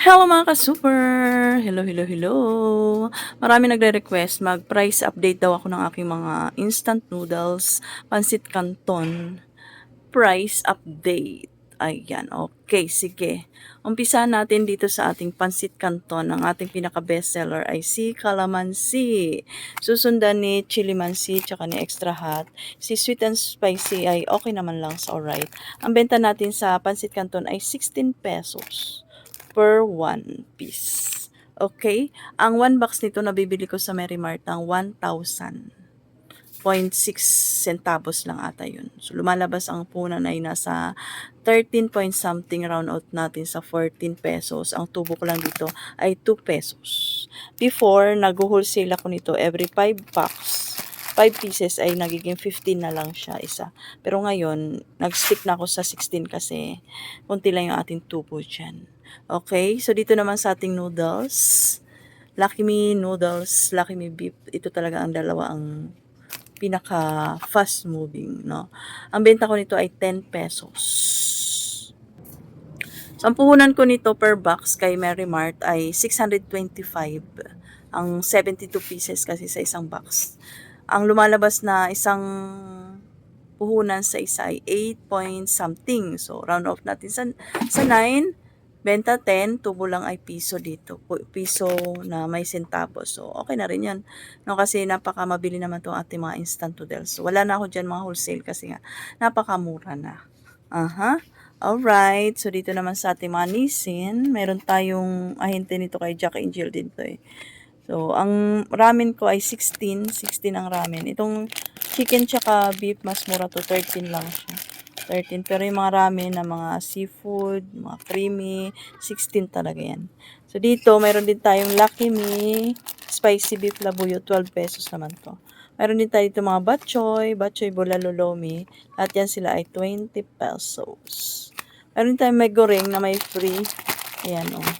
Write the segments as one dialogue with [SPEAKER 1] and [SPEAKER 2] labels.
[SPEAKER 1] Hello mga ka-super! Hello, hello, hello! Marami nagre-request mag-price update daw ako ng aking mga instant noodles, pansit canton, price update. Ayan, okay, sige. Umpisa natin dito sa ating pansit canton. Ang ating pinaka-bestseller ay si Calamansi. Susundan ni Chili Mansi, tsaka ni Extra Hot. Si Sweet and Spicy ay okay naman lang sa alright. Ang benta natin sa pansit canton ay 16 pesos per one piece. Okay? Ang one box nito nabibili ko sa Mary Mart ng 1,000. 0.6 centavos lang ata yun. So, lumalabas ang punan ay nasa 13 point something round out natin sa 14 pesos. Ang tubo ko lang dito ay 2 pesos. Before, nag-wholesale ako nito every 5 packs. 5 pieces ay nagiging 15 na lang siya isa. Pero ngayon, nag-stick na ako sa 16 kasi kunti lang yung ating tubo dyan. Okay, so dito naman sa ating noodles. Lucky Me noodles, Lucky Me beef. Ito talaga ang dalawa ang pinaka fast moving, no. Ang benta ko nito ay 10 pesos. So, ang puhunan ko nito per box kay Mary Mart ay 625. Ang 72 pieces kasi sa isang box. Ang lumalabas na isang puhunan sa isa ay 8 point something. So, round off natin sa, sa 9. Benta 10, tubo lang ay piso dito. Piso na may centavos. So, okay na rin yan. No, kasi napaka mabili naman itong ating mga instant noodles. So, wala na ako dyan mga wholesale kasi nga napakamura na. Aha. Alright. So, dito naman sa ating mga nisin, meron tayong ahente nito kay Jack Angel din to eh. So, ang ramen ko ay 16. 16 ang ramen. Itong chicken tsaka beef, mas mura to. 13 lang siya. 13. Pero yung mga ramen na mga seafood, mga creamy, 16 talaga yan. So, dito, mayroon din tayong Lucky Me, spicy beef labuyo, 12 pesos naman to. Mayroon din tayo dito mga batchoy, batchoy bulalo lomi. Lahat yan sila ay 20 pesos. Mayroon din tayong may goreng na may free. Ayan, oh.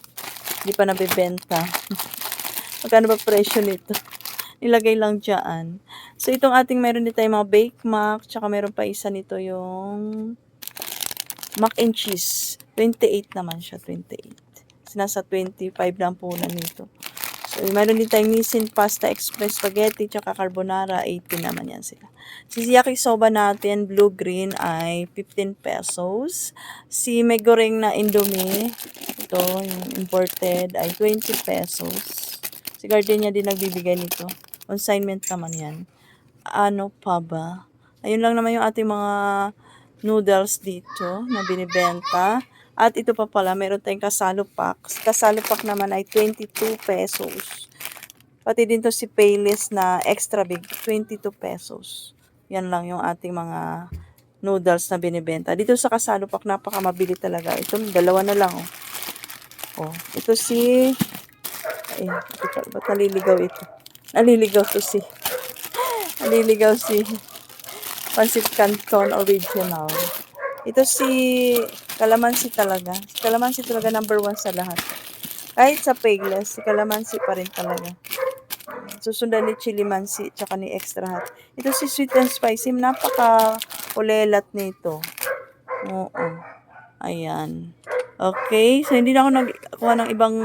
[SPEAKER 1] Hindi pa nabibenta. Magkano ba presyo nito? Nilagay lang dyan. So, itong ating meron din tayong mga bake mac, tsaka meron pa isa nito yung mac and cheese. 28 naman siya, 28. Sinasa 25 lang po na nito. So, meron din tayong Nissin Pasta Express Spaghetti, tsaka Carbonara, 18 naman yan sila. Si yakisoba natin, blue-green, ay 15 pesos. Si may goreng na Indomie, ito, yung imported, ay 20 pesos. Si Gardenia din nagbibigay nito. Consignment naman yan. Ano pa ba? Ayun lang naman yung ating mga noodles dito na binibenta. At ito pa pala, meron tayong kasalo packs. Kasalo pack naman ay 22 pesos. Pati din to si Payless na extra big, 22 pesos. Yan lang yung ating mga noodles na binibenta. Dito sa kasalo pack, napakamabili talaga. Ito, dalawa na lang. Oh. oh ito si... Ay, ito, ba't naliligaw ito? Naliligaw to si... Naliligaw si... Pancit Canton Original. Ito si Kalamansi talaga. Si Kalamansi talaga number one sa lahat. Kahit sa Payless, si Kalamansi pa rin talaga. Susundan ni Chili Mansi, tsaka ni Extra Hot. Ito si Sweet and Spicy. Napaka ulelat nito. Oo. Ayan. Okay. So, hindi na ako nagkuha ng ibang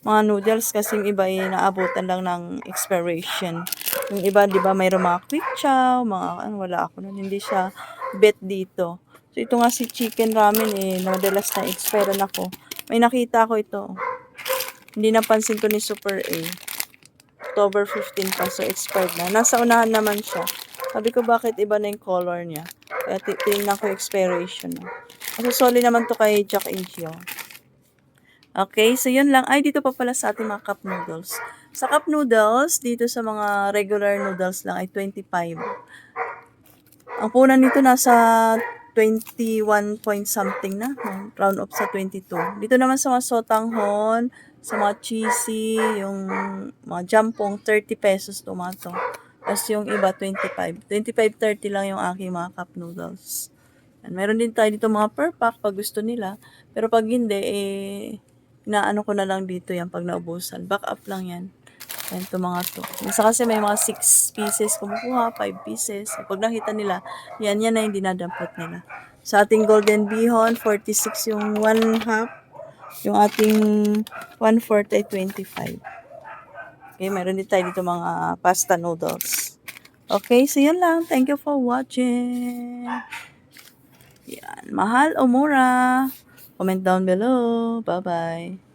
[SPEAKER 1] mga noodles kasi yung iba ay naabutan lang ng expiration. Yung iba, di ba, mayroong mga quick chow, mga, ano, wala ako nun. Hindi siya bet dito. So, ito nga si chicken ramen eh, madalas na expire na ako. May nakita ko ito. Hindi napansin ko ni Super A. October 15 pa, so expired na. Nasa unahan naman siya. Sabi ko, bakit iba na yung color niya? Kaya tingnan ko expiration. Kasi solid naman to kay Jack and Jill. Okay, so yun lang. Ay, dito pa pala sa ating mga cup noodles. Sa cup noodles, dito sa mga regular noodles lang ay 25. Ang punan nito nasa 21 point something na. Round up sa 22. Dito naman sa mga sotanghon, sa mga cheesy, yung mga jampong, 30 pesos tomato. Tapos yung iba, 25. 25-30 lang yung aking mga cup noodles. And meron din tayo dito mga per pack pag gusto nila. Pero pag hindi, eh, inaano ko na lang dito yan pag naubusan. Back up lang yan. Yan to mga to. Minsan kasi may mga 6 pieces kumukuha, 5 pieces. Pag nakita nila, yan yan na yung dinadampot nila. Sa ating golden bihon, 46 yung 1 half. Yung ating 1/4 ay 25. Okay, meron din tayo dito mga pasta noodles. Okay, so yun lang. Thank you for watching. Yan. Mahal o mura? Comment down below. Bye-bye.